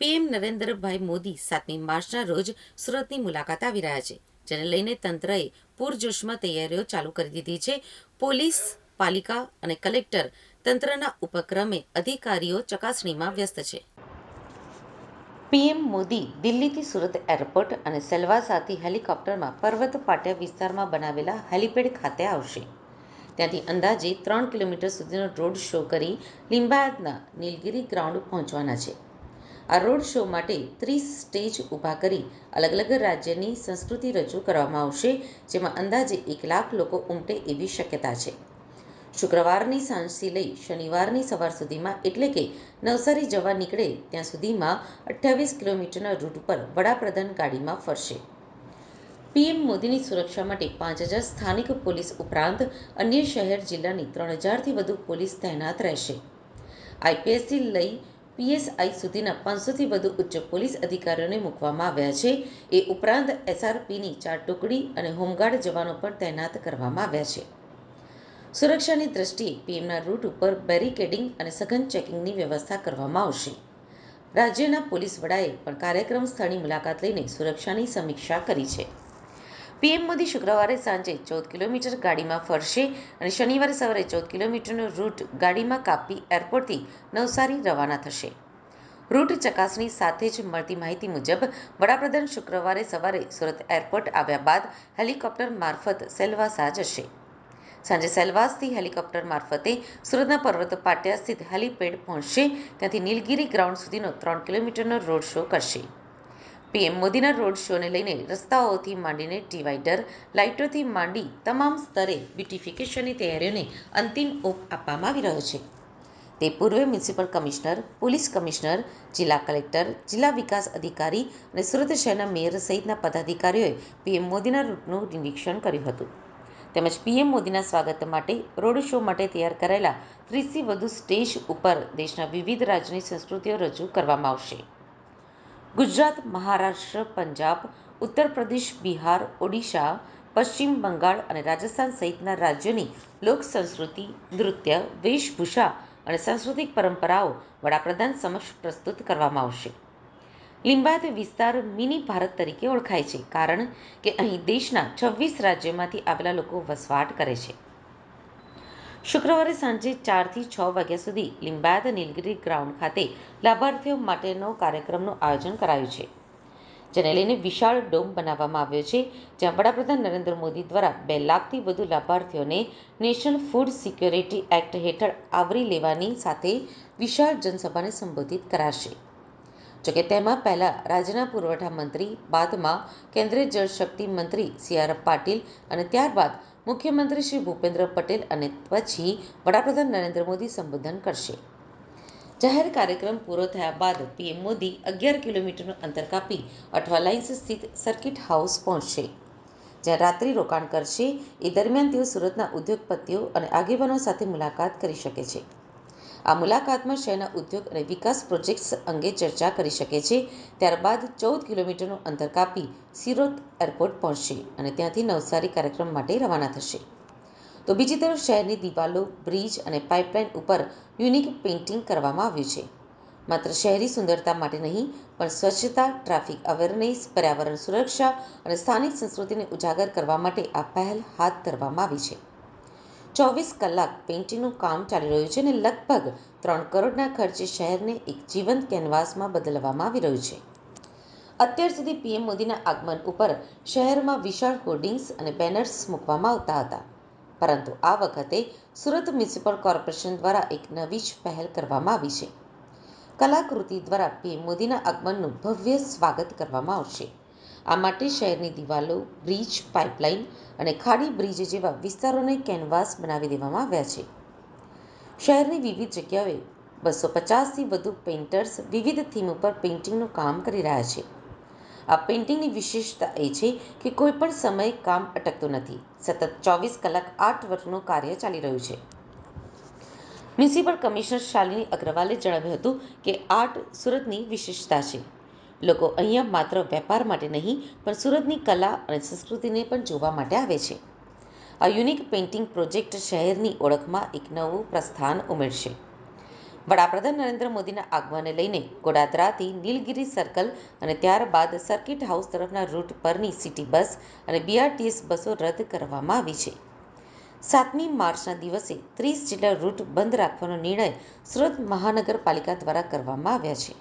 PM Narendrabhai Modi સાતમી માર્ચના રોજ સુરતની મુલાકાત આવી રહ્યા છે, જેને લઈને તંત્રએ પૂરજોશમાં તૈયારીઓ ચાલુ કરી દીધી છે. પોલીસ, પાલિકા અને કલેક્ટર તંત્રના ઉપક્રમે અધિકારીઓ ચકાસણીમાં વ્યસ્ત છે. પીએમ મોદી દિલ્હીથી સુરત એરપોર્ટ અને સેલવાસાથી હેલિકોપ્ટરમાં પર્વત પાટિયા વિસ્તારમાં બનાવેલા હેલિપેડ ખાતે આવશે. ત્યાંથી અંદાજે ત્રણ કિલોમીટર સુધીનો રોડ શો કરી લિંબાયતના નીલગિરી ગ્રાઉન્ડ પહોંચવાના છે. આ રોડ શો માટે ત્રીસ સ્ટેજ ઊભા કરી અલગ અલગ રાજ્યની સંસ્કૃતિ રજૂ કરવામાં આવશે, જેમાં અંદાજે એક લાખ લોકો ઉમટે એવી શક્યતા છે. શુક્રવારની સાંજથી લઈ શનિવારની સવાર સુધીમાં એટલે કે નવસારી જવા નીકળે ત્યાં સુધીમાં અઠ્યાવીસ કિલોમીટરના રૂટ પર વડાપ્રધાન ગાડીમાં ફરશે. પીએમ મોદીની સુરક્ષા માટે પાંચ હજાર સ્થાનિક પોલીસ ઉપરાંત અન્ય શહેર જિલ્લાની ત્રણ હજારથી વધુ પોલીસ તૈનાત રહેશે. આઈપીએસથી લઈ પીએસઆઈ સુધીના પાંચસોથી વધુ ઉચ્ચ પોલીસ અધિકારીઓને મૂકવામાં આવ્યા છે. એ ઉપરાંત એસઆરપીની ચાર ટુકડી અને હોમગાર્ડ જવાનો પણ તૈનાત કરવામાં આવ્યા છે. સુરક્ષાની દ્રષ્ટિએ પીએમના રૂટ ઉપર બેરિકેડિંગ અને સઘન ચેકિંગની વ્યવસ્થા કરવામાં આવશે. રાજ્યના પોલીસ વડાએ પણ કાર્યક્રમ સ્થળની મુલાકાત લઈને સુરક્ષાની સમીક્ષા કરી છે. પીએમ મોદી શુક્રવારે સાંજે ચૌદ કિલોમીટર ગાડીમાં ફરશે અને શનિવારે સવારે ચૌદ કિલોમીટરનો રૂટ ગાડીમાં કાપી એરપોર્ટથી નવસારી રવાના થશે. રૂટ ચકાસણી સાથે જ મળતી માહિતી મુજબ, વડાપ્રધાન શુક્રવારે સવારે સુરત એરપોર્ટ આવ્યા બાદ હેલિકોપ્ટર મારફત સેલવાસા જશે. સાંજે સેલવાસથી હેલિકોપ્ટર મારફતે સુરતના પર્વત પાટિયા સ્થિત હેલિપેડ પહોંચશે. ત્યાંથી નીલગિરી ગ્રાઉન્ડ સુધીનો ત્રણ કિલોમીટરનો રોડ શો કરશે. પીએમ મોદીના રોડ શોને લઈને રસ્તાઓથી માંડીને ડિવાઈડર લાઇટોથી માંડી તમામ સ્તરે બ્યુટિફિકેશનની તૈયારીઓને અંતિમ ઓપ આપવામાં આવી રહ્યો છે. તે પૂર્વે મ્યુનિસિપલ કમિશનર, પોલીસ કમિશનર, જિલ્લા કલેક્ટર, જિલ્લા વિકાસ અધિકારી અને સુરત શહેરના મેયર સહિતના પદાધિકારીઓએ પીએમ મોદીના રૂટનું નિરીક્ષણ કર્યું હતું. તેમજ પીએમ મોદીના સ્વાગત માટે રોડ શો માટે તૈયાર કરાયેલા ત્રીસથી વધુ સ્ટેજ ઉપર દેશના વિવિધ રાજ્યની સંસ્કૃતિઓ રજૂ કરવામાં આવશે. ગુજરાત, મહારાષ્ટ્ર, પંજાબ ઉત્તર પ્રદેશ બિહાર, ઓડિશા, પશ્ચિમ બંગાળ અને રાજસ્થાન સહિતના રાજ્યોની લોક સંસ્કૃતિ, નૃત્ય, વેશભૂષા અને સાંસ્કૃતિક પરંપરાઓ વડાપ્રધાન સમક્ષ પ્રસ્તુત કરવામાં આવશે. લિંબાયત વિસ્તાર મિની ભારત તરીકે ઓળખાય છે, કારણ કે અહીં દેશના છવ્વીસ રાજ્યોમાંથી આવેલા લોકો વસવાટ કરે છે. શુક્રવારે સાંજે ચારથી છ વાગ્યા સુધી લિંબાયત નીલગિરી ગ્રાઉન્ડ ખાતે લાભાર્થીઓ માટેનો કાર્યક્રમનું આયોજન કરાયું છે, જેને લઈને વિશાળ ડોમ બનાવવામાં આવ્યો છે, જ્યાં વડાપ્રધાન નરેન્દ્ર મોદી દ્વારા બે લાખથી વધુ લાભાર્થીઓને નેશનલ ફૂડ સિક્યોરિટી એક્ટ હેઠળ આવરી લેવાની સાથે વિશાળ જનસભાને સંબોધિત કરાશે. જોકે તેમાં પહેલા રાજ્યના પુરવઠા મંત્રી, બાદમાં કેન્દ્રીય જળશક્તિ મંત્રી સી આર પાટીલ અને ત્યારબાદ મુખ્યમંત્રી શ્રી ભૂપેન્દ્ર પટેલ અને પછી વડાપ્રધાન નરેન્દ્ર મોદી સંબોધન કરશે. જાહેર કાર્યક્રમ પૂરો થયા બાદ પીએમ મોદી અગિયાર કિલોમીટરનું અંતર કાપી અઠવા લાઇન્સ સ્થિત સર્કિટ હાઉસ પહોંચશે. જ્યાં રાત્રિ રોકાણ કરશે. એ દરમિયાન તેઓ સુરતના ઉદ્યોગપતિઓ અને આગેવાનો સાથે મુલાકાત કરી શકે છે. આ મુલાકાતમાં શહેરના ઉદ્યોગ અને વિકાસ પ્રોજેક્ટ્સ અંગે ચર્ચા કરી શકે છે. ત્યારબાદ ચૌદ કિલોમીટરનું અંતર કાપી સિરોત એરપોર્ટ પહોંચશે અને ત્યાંથી નવસારી કાર્યક્રમ માટે રવાના થશે. તો બીજી તરફ શહેરની દિવાલો, બ્રિજ અને પાઇપલાઇન ઉપર યુનિક પેઇન્ટિંગ કરવામાં આવ્યું છે. માત્ર શહેરી સુંદરતા માટે નહીં, પણ સ્વચ્છતા, ટ્રાફિક અવેરનેસ, પર્યાવરણ સુરક્ષા અને સ્થાનિક સંસ્કૃતિને ઉજાગર કરવા માટે આ પહેલ હાથ ધરવામાં આવી છે. ચોવીસ કલાક પેઇન્ટિંગનું કામ ચાલી રહ્યું છે અને લગભગ ત્રણ કરોડના ખર્ચે શહેરને એક જીવંત કેનવાસમાં બદલવામાં આવી રહ્યું છે. અત્યાર સુધી પીએમ મોદીના આગમન ઉપર શહેરમાં વિશાળ હોર્ડિંગ્સ અને બેનર્સ મૂકવામાં આવતા હતા. પરંતુ આ વખતે સુરત મ્યુનિસિપલ કોર્પોરેશન દ્વારા એક નવી જ પહેલ કરવામાં આવી છે. કલાકૃતિ દ્વારા પીએમ મોદીના આગમનનું ભવ્ય સ્વાગત કરવામાં આવશે. આ માટે શહેરની દિવાલો, બ્રિજ, પાઇપલાઇન અને ખાડી બ્રિજ જેવા વિસ્તારોને કેનવાસ બનાવી દેવામાં આવ્યા છે. શહેરની વિવિધ જગ્યાએ બસો પચાસથી વધુ પેઇન્ટર્સ વિવિધ થીમ ઉપર પેઇન્ટિંગનું કામ કરી રહ્યા છે. આ પેઇન્ટિંગની વિશેષતા એ છે કે કોઈ પણ સમયે કામ અટકતું નથી. સતત ચોવીસ કલાક આઠ વર્ષનું કાર્ય ચાલી રહ્યું છે. મ્યુનિસિપલ કમિશનર શાલિની અગ્રવાલે જણાવ્યું હતું કે આર્ટ સુરતની વિશેષતા છે. લોકો અહીંયા માત્ર વેપાર માટે નહીં, પણ સુરતની કલા અને સંસ્કૃતિને પણ જોવા માટે આવે છે. આ યુનિક પેઇન્ટિંગ પ્રોજેક્ટ શહેરની ઓળખમાં એક નવું પ્રસ્થાન ઉમેરશે. વડાપ્રધાન નરેન્દ્ર મોદીના આગમનને લઈને ગોડાદરાથી નીલગિરી સર્કલ અને ત્યારબાદ સર્કિટ હાઉસ તરફના રૂટ પરની સિટી બસ અને બીઆરટીએસ બસો રદ કરવામાં આવી છે. સાતમી માર્ચના દિવસે ત્રીસ જેટલા રૂટ બંધ રાખવાનો નિર્ણય સુરત મહાનગરપાલિકા દ્વારા કરવામાં આવ્યા છે.